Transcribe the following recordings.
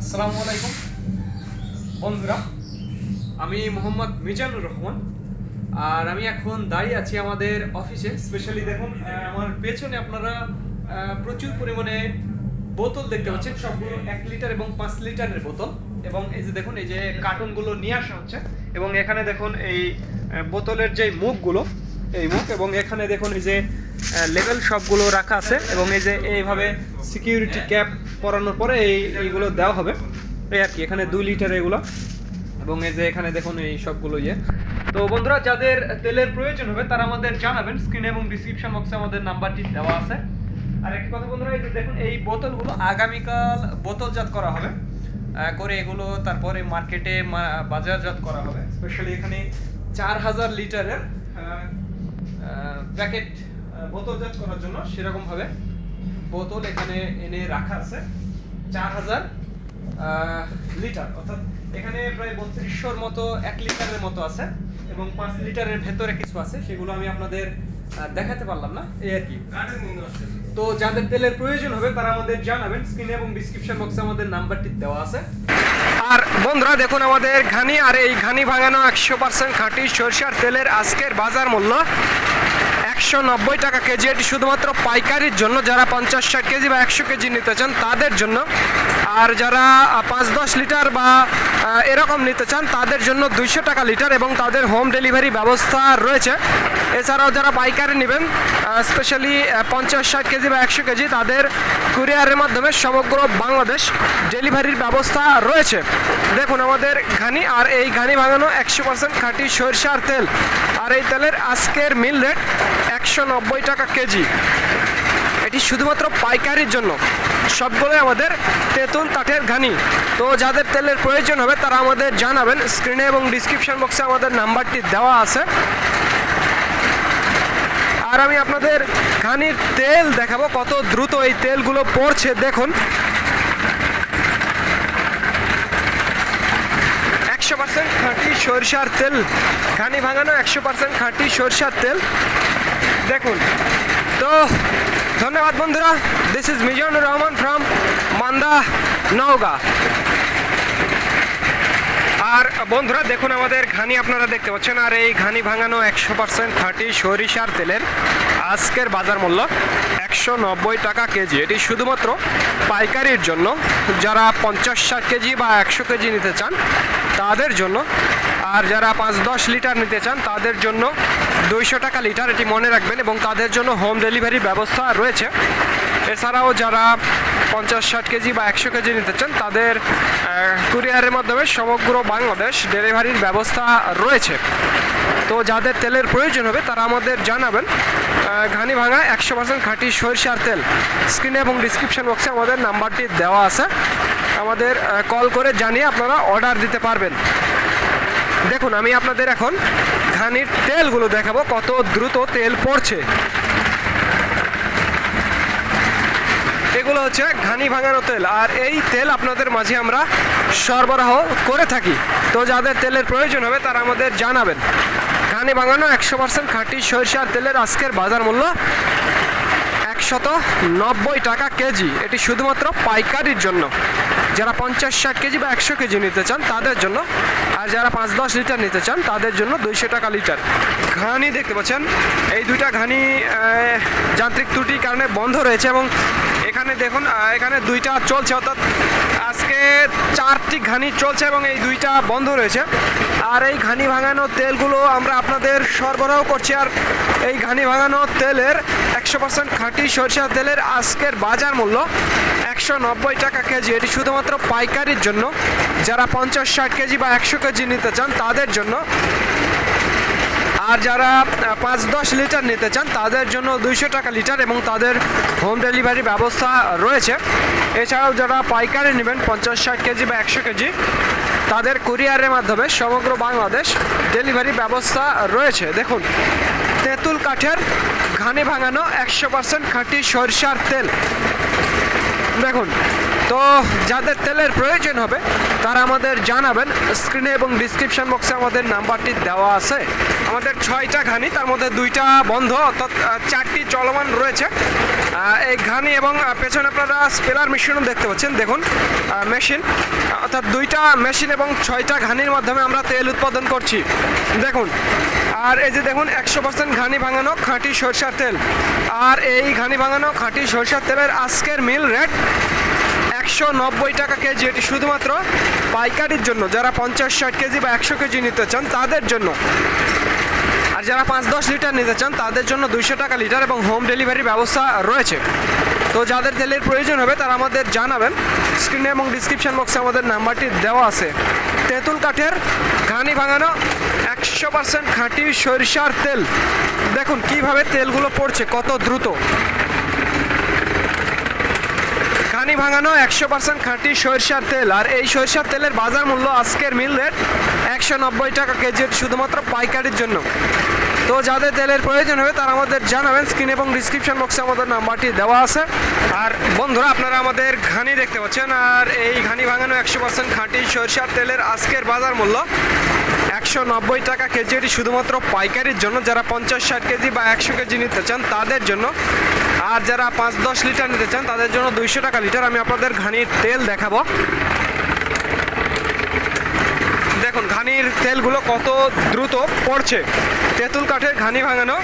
আসসালামু আলাইকুম। বন্ধুরা, আমি মোহাম্মদ মিজানুর রহমান, আর আমি এখন দাঁড়িয়ে আছি আমাদের অফিসে। স্পেশালি দেখুন আমার পেছনে আপনারা প্রচুর পরিমাণে বোতল দেখতে পাচ্ছেন। সবগুলো এক লিটার এবং পাঁচ লিটারের বোতল। এবং এই যে দেখুন, এই যে কার্টুনগুলো নিয়ে আসা হচ্ছে। এবং এখানে দেখুন, এই বোতলের যে মুখগুলো, এই মুখ এবং এখানে দেখুন, এই যে লেভেল সবগুলো রাখা আছে এবং এই যে এইভাবে সিকিউরিটি ক্যাপ পরানোর পরে এই, এইগুলো দেওয়া হবে। এই আর কি, এখানে দুই লিটার এগুলো। এবং এই যে এখানে দেখুন এই সবগুলো ইয়ে। তো বন্ধুরা, যাদের তেলের প্রয়োজন হবে, তারা আমাদের জানাবেন। স্ক্রিনে এবং ডিসক্রিপশন বক্সে আমাদের নাম্বারটি দেওয়া আছে। আর একটি কথা বন্ধুরা, এই যে দেখুন, এই বোতলগুলো আগামীকাল বোতলজাত করা হবে। করে এগুলো তারপরে মার্কেটে বাজারজাত করা হবে। স্পেশালি এখানে চার হাজার লিটারের প্যাকেট বোতলজাত করার জন্য সেরকম ভাবে বোতল এখানে এনে রাখা আছে। চার হাজার লিটার। অর্থাৎ এখানে প্রায় বত্রিশশোর মতো এক লিটারের মতো আছে এবং পাঁচ লিটারের ভেতরে কিছু আছে। সেগুলো আমি আপনাদের দেখাতে পারলাম না। এই আর কি। তো যাদের তেলের প্রয়োজন হবে তারা আমাদের জানাবেন। স্ক্রিনে এবং ডিসক্রিপশন বক্সে আমাদের নাম্বারটি দেওয়া আছে। আর বন্ধুরা দেখুন আমাদের ঘানি। আর এই ঘানি ভাঙানো একশো পার্সেন্ট খাঁটি সরষার তেলের আজকের বাজার মূল্য। একশো নব্বই টাকা কেজি, এটি শুধুমাত্র পাইকারির জন্য। যারা পঞ্চাশ ষাট কেজি বা একশো কেজি নিতে চান, তাদের জন্য আর যারা পাঁচ দশ লিটার বা এরকম নিতে চান, তাদের জন্য দুইশো টাকা লিটার এবং তাদের হোম ডেলিভারি ব্যবস্থা রয়েছে। এছাড়াও যারা পাইকারি নেবেন স্পেশালি পঞ্চাশ, ষাট কেজি বা একশো কেজি, তাদের কুরিয়ারের মাধ্যমে সমগ্র বাংলাদেশ ডেলিভারির ব্যবস্থা রয়েছে। দেখুন আমাদের ঘানি, আর এই ঘানি ভাঙানো একশো পার্সেন্ট খাঁটি সরিষার তেল। আর এই তেলের আজকের মিল রেট একশো নব্বই টাকা কেজি। এটি শুধুমাত্র পাইকারির জন্য। সবগুলোই আমাদের তেঁতুল কাঠের ঘানি। তো যাদের তেলের প্রয়োজন হবে, তারা আমাদের জানাবেন। স্ক্রিনে এবং ডিসক্রিপশন বক্সে আমাদের নাম্বারটি দেওয়া আছে। আর আমি আপনাদের ঘানির তেল দেখাবো, কত দ্রুত এই তেলগুলো পড়ছে, দেখুন। একশো পার্সেন্ট খাঁটি সরিষার তেল, ঘানি ভাঙানো একশো পার্সেন্ট খাঁটি সরিষার তেল। দেখুন। তো ধন্যবাদ বন্ধুরা। This is Mizanur Rahman from Manda, Naogaon. আর বন্ধুরা, দেখুন আমাদের ঘানি আপনারা দেখতে পাচ্ছেন, আর এই ঘানি ভাঙানো একশো পার্সেন্ট খাঁটি সরিষার তেলের আজকের বাজার মূল্য একশো নব্বই টাকা কেজি। এটি শুধুমাত্র পাইকারির জন্য। যারা পঞ্চাশ ষাট কেজি বা একশো কেজি নিতে চান, তাদের জন্য। আর যারা পাঁচ দশ লিটার নিতে চান, তাদের জন্য দুইশো টাকা লিটার এটি মনে রাখবেন এবং তাদের জন্য হোম ডেলিভারির ব্যবস্থা রয়েছে। এছাড়াও যারা পঞ্চাশ, ষাট কেজি বা একশো কেজি নিতে চান, তাদের কুরিয়ারের মাধ্যমে সমগ্র বাংলাদেশ ডেলিভারির ব্যবস্থা রয়েছে। তো যাদের তেলের প্রয়োজন হবে, তারা আমাদের জানাবেন। ঘানি ভাঙা একশো পার্সেন্ট খাঁটি সরিষার তেল। স্ক্রিনে এবং ডিসক্রিপশন বক্সে আমাদের নাম্বারটি দেওয়া আছে। আমাদের কল করে জানিয়ে আপনারা অর্ডার দিতে পারবেন। দেখুন, আমি আপনাদের এখন ঘানির তেলগুলো দেখাবো, কত দ্রুত তেল পড়ছে। এগুলো হচ্ছে ঘানি ভাঙানো তেল, আর এই তেল আপনাদের মাঝে আমরা সরবরাহ করে থাকি। তো যাদের তেলের প্রয়োজন হবে, তারা আমাদের জানাবেন। ঘানি ভাঙানো একশো পার্সেন্ট খাঁটি সরিষার তেলের আজকের বাজার মূল্য একশত নব্বই টাকা কেজি। এটি শুধুমাত্র পাইকারির জন্য। যারা পঞ্চাশ ষাট কেজি বা একশো কেজি নিতে চান, তাদের জন্য, আর যারা পাঁচ দশ লিটার নিতে চান, তাদের জন্য দুইশো টাকা লিটার। ঘানি দেখতে পাচ্ছেন, এই দুইটা ঘানি যান্ত্রিক ত্রুটির কারণে বন্ধ রয়েছে এবং এখানে দেখুন এখানে দুইটা চলছে, অর্থাৎ আজকে চারটি ঘানি চলছে এবং এই দুইটা বন্ধ রয়েছে। আর এই ঘানি ভাঙানো তেলগুলো আমরা আপনাদের সরবরাহ করছি। আর এই ঘানি ভাঙানো তেলের একশো পার্সেন্ট খাঁটি সরিষা তেলের আজকের বাজার মূল্য একশো নব্বই টাকা কেজি। এটি শুধুমাত্র পাইকারির জন্য। যারা পঞ্চাশ ষাট কেজি বা একশো কেজি নিতে চান, তাদের জন্য। আর যারা পাঁচ দশ লিটার নিতে চান, তাদের জন্য দুইশো টাকা লিটার এবং তাদের হোম ডেলিভারি ব্যবস্থা রয়েছে। এছাড়াও যারা পাইকারি নেবেন, পঞ্চাশ ষাট কেজি বা একশো কেজি তাদের কুরিয়ারের মাধ্যমে সমগ্র বাংলাদেশ ডেলিভারি ব্যবস্থা রয়েছে। দেখুন, তেঁতুল কাঠের ঘানি ভাঙানো একশো পার্সেন্ট খাঁটি সরিষার তেল। দেখুন তো যাদের তেলের প্রয়োজন হবে, তারা আমাদের জানাবেন। স্ক্রিনে এবং ডিসক্রিপশন বক্সে আমাদের নাম্বারটি দেওয়া আছে। আমাদের ছয়টা ঘানি, তার মধ্যে দুইটা বন্ধ, অর্থাৎ চারটি চলমান রয়েছে। এই ঘানি এবং পেছনে আপনারা স্পেলার মেশিনও দেখতে পাচ্ছেন। দেখুন মেশিন অর্থাৎ দুইটা মেশিন এবং ছয়টা ঘানির মাধ্যমে আমরা তেল উৎপাদন করছি। দেখুন, আর এই যে দেখুন, একশো পার্সেন্ট ঘানি ভাঙানো খাঁটি সরষার তেল। আর এই ঘানি ভাঙানো খাঁটি সরষার তেলের আজকের মিল রেট একশো নব্বই টাকা কেজি, এটি শুধুমাত্র পাইকারির জন্য। যারা পঞ্চাশ, ষাট কেজি বা একশো কেজি নিতে চান, তাদের জন্য। আর যারা পাঁচ, দশ লিটার নিতে চান, তাদের জন্য দুইশো টাকা লিটার এবং হোম ডেলিভারি ব্যবস্থা রয়েছে। তো যাদের তেলের প্রয়োজন হবে, তারা আমাদের জানাবেন। স্ক্রিনে এবং ডিসক্রিপশন বক্সে আমাদের নাম্বারটি দেওয়া আছে। তেঁতুল কাঠের ঘানি ভাঙানো একশো পার্সেন্ট খাঁটি সরিষার তেল। দেখুন কীভাবে তেলগুলো পড়ছে, কত দ্রুত। ঘানি ভাঙানো, একশো পার্সেন্ট খাঁটি সরিষার তেল। আর এই সরিষার তেলের বাজার মূল্য আজকের মিল রেট একশো নব্বই টাকা কেজি, শুধুমাত্র পাইকারির জন্য। তো যাদের তেলের প্রয়োজন হবে, তারা আমাদের জানাবেন। স্ক্রিন এবং ডিসক্রিপশন বক্সে আমাদের নাম্বারটি দেওয়া আছে। আর বন্ধুরা, আপনারা আমাদের ঘানি দেখতে পাচ্ছেন। আর এই ঘানি ভাঙানো একশো পার্সেন্ট খাঁটি সরিষার তেলের আজকের বাজার মূল্য একশো নব্বই টাকা কেজি এটি শুধুমাত্র পাইকারির জন্য। যারা পঞ্চাশ ষাট কেজি বা একশো কেজি নিতে চান, তাদের জন্য আর যারা পাঁচ দশ লিটার নিতে চান, তাদের জন্য দুইশো টাকা লিটার আমি আপনাদের ঘানির তেল দেখাবো। দেখুন, ঘানির তেলগুলো কত দ্রুত পড়ছে। তেঁতুল কাঠের ঘানি ভাঙানো,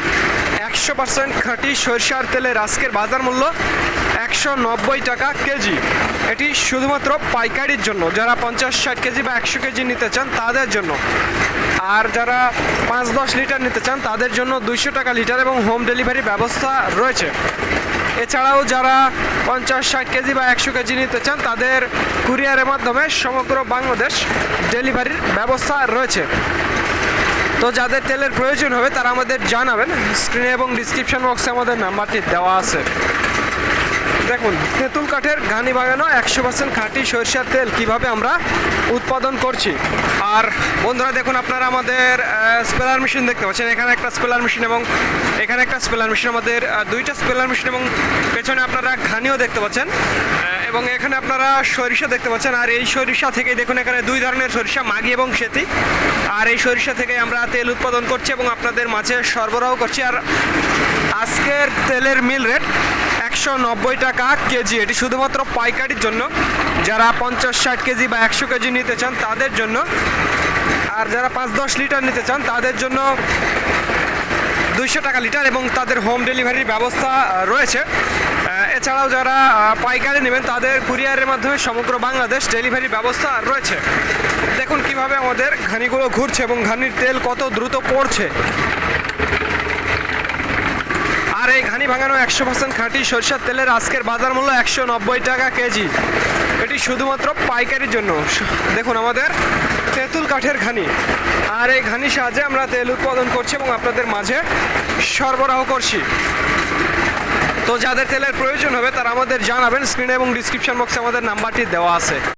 একশো পার্সেন্ট খাঁটি সরিষার তেলের আজকের বাজার মূল্য একশো নব্বই টাকা কেজি। এটি শুধুমাত্র পাইকারির জন্য। যারা পঞ্চাশ ষাট কেজি বা একশো কেজি নিতে চান, তাদের জন্য। আর যারা পাঁচ দশ লিটার নিতে চান, তাদের জন্য দুইশো টাকা লিটার এবং হোম ডেলিভারি ব্যবস্থা রয়েছে। এছাড়াও যারা পঞ্চাশ, ষাট কেজি বা একশো কেজি নিতে চান, তাদের কুরিয়ারের মাধ্যমে সমগ্র বাংলাদেশ ডেলিভারির ব্যবস্থা রয়েছে। তো যাদের তেলের প্রয়োজন হবে, তারা আমাদের জানাবেন। স্ক্রিনে এবং ডিসক্রিপশন বক্সে আমাদের নাম্বারটি দেওয়া আছে। দেখুন, তেঁতুল কাঠের ঘানি বাগানো একশো পার্সেন্ট খাঁটি সরিষার তেল কীভাবে আমরা উৎপাদন করছি। আর বন্ধুরা, দেখুন আপনারা আমাদের স্পেলার মেশিন দেখতে পাচ্ছেন। এখানে একটা স্পেলার মেশিন এবং এখানে একটা স্পেলার মেশিন আমাদের দুইটা স্পেলার মেশিন এবং পেছনে আপনারা ঘানিও দেখতে পাচ্ছেন। এবং এখানে আপনারা সরিষা দেখতে পাচ্ছেন। আর এই সরিষা থেকে দেখুন, এখানে দুই ধরনের সরিষা, মাগি এবং সেতি। আর এই সরিষা থেকে আমরা তেল উৎপাদন করছি এবং আপনাদের মাঝে সরবরাহ করছি। আর আজকের তেলের মিল রেট একশো নব্বই টাকা কেজি। এটি শুধুমাত্র পাইকারির জন্য। যারা পঞ্চাশ, ষাট কেজি বা একশো কেজি নিতে চান, তাদের জন্য। আর যারা পাঁচ, দশ লিটার নিতে চান, তাদের জন্য দুইশো টাকা লিটার এবং তাদের হোম ডেলিভারির ব্যবস্থা রয়েছে। এছাড়াও যারা পাইকারি নেবেন, তাদের কুরিয়ারের মাধ্যমে সমগ্র বাংলাদেশ ডেলিভারি ব্যবস্থা রয়েছে। দেখুন কীভাবে আমাদের ঘানিগুলো ঘুরছে এবং ঘানির তেল কত দ্রুত পড়ছে। আর এই ঘানি ভাঙানো একশো পার্সেন্ট খাঁটি সরিষার তেলের আজকের বাজার মূল্য একশো নব্বই টাকা কেজি। এটি শুধুমাত্র পাইকারির জন্য। দেখুন আমাদের তেঁতুল কাঠের ঘানি। আর এই ঘানির সাহায্যে আমরা তেল উৎপাদন করছি এবং আপনাদের মাঝে সরবরাহ করছি। তো যাদের তেলের প্রয়োজন হবে তারা আমাদের জানাবেন স্ক্রিনে এবং ডিসক্রিপশন বক্সে আমাদের নাম্বারটি দেওয়া আছে।